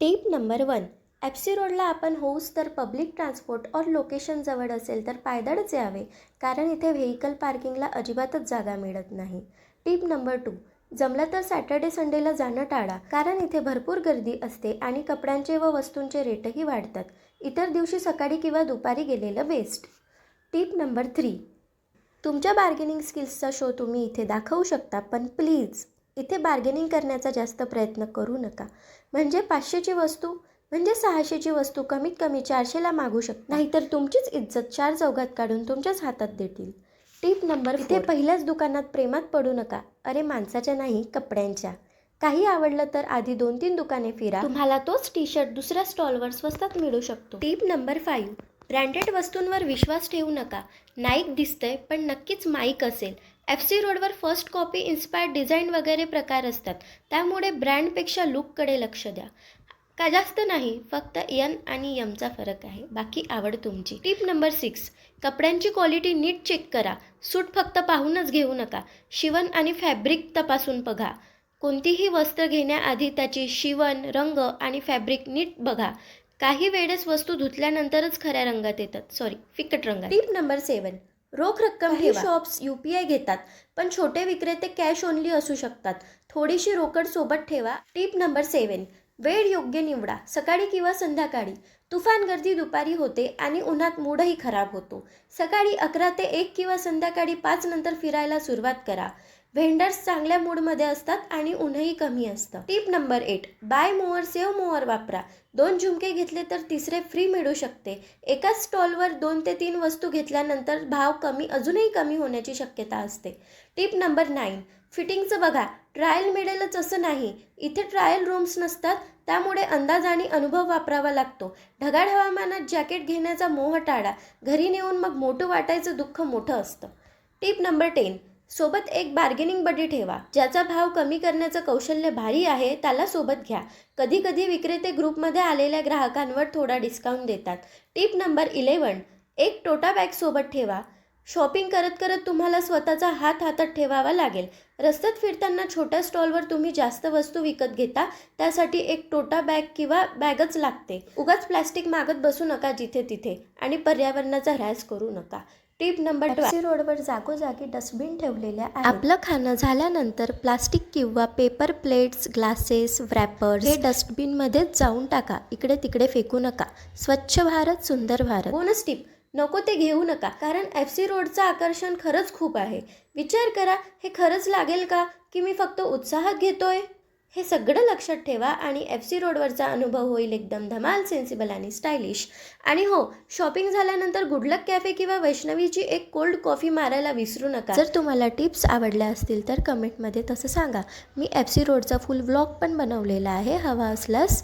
Tip number one. ॲप्सी रोडला आपण होऊस तर पब्लिक ट्रान्सपोर्ट और लोकेशन जवळ असेल तर पायदळच यावे कारण इथे व्हेकल पार्किंगला अजिबातच जागा मिळत नाही. Tip number two. जमलं तर सॅटर्डे संडेला जाणं टाळा कारण इथे भरपूर गर्दी असते आणि कपड्यांचे व वस्तूंचे रेटही वाढतात. इतर दिवशी सकाळी किंवा दुपारी गेलेलं बेस्ट टिप नंबर थ्री. तुमच्या बार्गेनिंग स्किल्सचा शो तुम्ही इथे दाखवू शकता पण प्लीज इथे बार्गेनिंग करण्याचा जास्त प्रयत्न करू नका. म्हणजे पाचशेची वस्तू? म्हणजे सहाशेची वस्तू कमीत कमी चारशेला मागू शकता. नाहीतर तुमचीच इज्जत चार चौघात काढून तुमच्याच हातात देतील. टिप नंबर इथे पहिल्याच दुकानात प्रेमात पडू नका. अरे माणसाच्या नाही कपड्यांच्या. काही आवडलं तर आधी दोन तीन दुकाने फिरा. तुम्हाला तोच टी शर्ट दुसऱ्या स्टॉलवर स्वस्तात मिळू शकतो. टिप नंबर फाईव्ह ब्रँडेड वस्तूंवर विश्वास ठेवू नका. नाईक दिसतंय पण नक्कीच माईक असेल. एफ सी रोडवर फर्स्ट कॉपी इन्स्पायर्ड डिझाईन वगैरे प्रकार असतात. त्यामुळे ब्रँडपेक्षा लुककडे लक्ष द्या. का जास्त नाही फक्त यन आणि यमचा फरक आहे. बाकी आवड तुमची. टिप नंबर सिक्स कपड्यांची क्वालिटी नीट चेक करा. सूट फक्त पाहूनच घेऊ नका. शिवण आणि फॅब्रिक तपासून बघा. कोणतीही वस्त्र घेण्याआधी त्याची शिवण रंग आणि फॅब्रिक नीट बघा. काही वेळेस वस्तू धुतल्यानंतरच खऱ्या रंगात येतात. सॉरी फिकट रंगात टिप नंबर सेवन रोख रक्कम हे शॉप्स यू पी आय घेतात पण छोटे विक्रेते कॅश ओनली असू शकतात. थोडीशी रोकड सोबत ठेवा. टिप नंबर सेवन वेळ योग्य निवडा. सकाळी किंवा संध्याकाळी. तुफान गर्दी दुपारी होते आणि उन्हात मूडही खराब होतो. सकाळी अकरा ते एक किंवा संध्याकाळी पाच नंतर फिरायला सुरुवात करा. व्हेंडर्स चांगल्या मूडमध्ये असतात आणि ऊनही कमी असतं. Tip number eight buy more save more वापरा. दोन झुमके घेतले तर तिसरे फ्री मिळू शकते. एकाच स्टॉलवर दोन ते तीन वस्तू घेतल्यानंतर भाव कमी अजूनही कमी होण्याची शक्यता असते. टिप नंबर नाईन फिटिंगचं बघा. ट्रायल मिळेलच असं नाही. इथे ट्रायल रूम्स नसतात. त्यामुळे अंदाज आणि अनुभव वापरावा लागतो. ढगाळ हवामानात जॅकेट घेण्याचा मोह टाळा. घरी नेऊन मग मोठं वाटायचं दुःख मोठं असतं. टिप नंबर टेन सोबत एक बार्गेनिंग बडी ठेवा. ज्याचा भाव कमी करण्याचं कौशल्य भारी आहे त्याला सोबत घ्या. कधी कधी विक्रेते ग्रुपमध्ये आलेल्या ग्राहकांवर थोडा डिस्काउंट देतात. टिप नंबर इलेवन एक टोटा बॅग सोबत ठेवा. शॉपिंग करत करत तुम्हाला स्वतःचा हात हातात ठेवावा लागेल. रस्त्यात फिरताना छोट्या स्टॉलवर तुम्ही जास्त वस्तू विकत घेता त्यासाठी एक टोटा बॅग किंवा बॅगच लागते. उगाच प्लॅस्टिक मागत बसू नका जिथे तिथे आणि पर्यावरणाचा ह्रास करू नका. टिप नंबर ट्वेल्व रोडवर जागोजागी डस्टबिन ठेवलेल्या आपलं खाणं झाल्यानंतर प्लास्टिक किंवा पेपर प्लेट्स ग्लासेस व्रॅपर्स हे डस्टबिनमध्येच जाऊन टाका. इकडे तिकडे फेकू नका. स्वच्छ भारत सुंदर भारत. बोनस टिप नको ते घेऊ नका. कारण एफ सी रोडचं आकर्षण खरंच खूप आहे. विचार करा हे खरंच लागेल का? की मी फक्त उत्साहात घेतोय? हे सगळं लक्षात ठेवा आणि एफ सी रोडवरचा अनुभव होईल एकदम धमाल सेन्सिबल आणि स्टायलिश आणि हो शॉपिंग झाल्यानंतर गुडलक कॅफे किंवा वैष्णवीची एक कोल्ड कॉफी मारायला विसरू नका. जर तुम्हाला टिप्स आवडल्या असतील तर कमेंटमध्ये तसं सांगा. मी एफ सी रोडचा फुल व्लॉग पण बनवलेला आहे. हवा असल्यास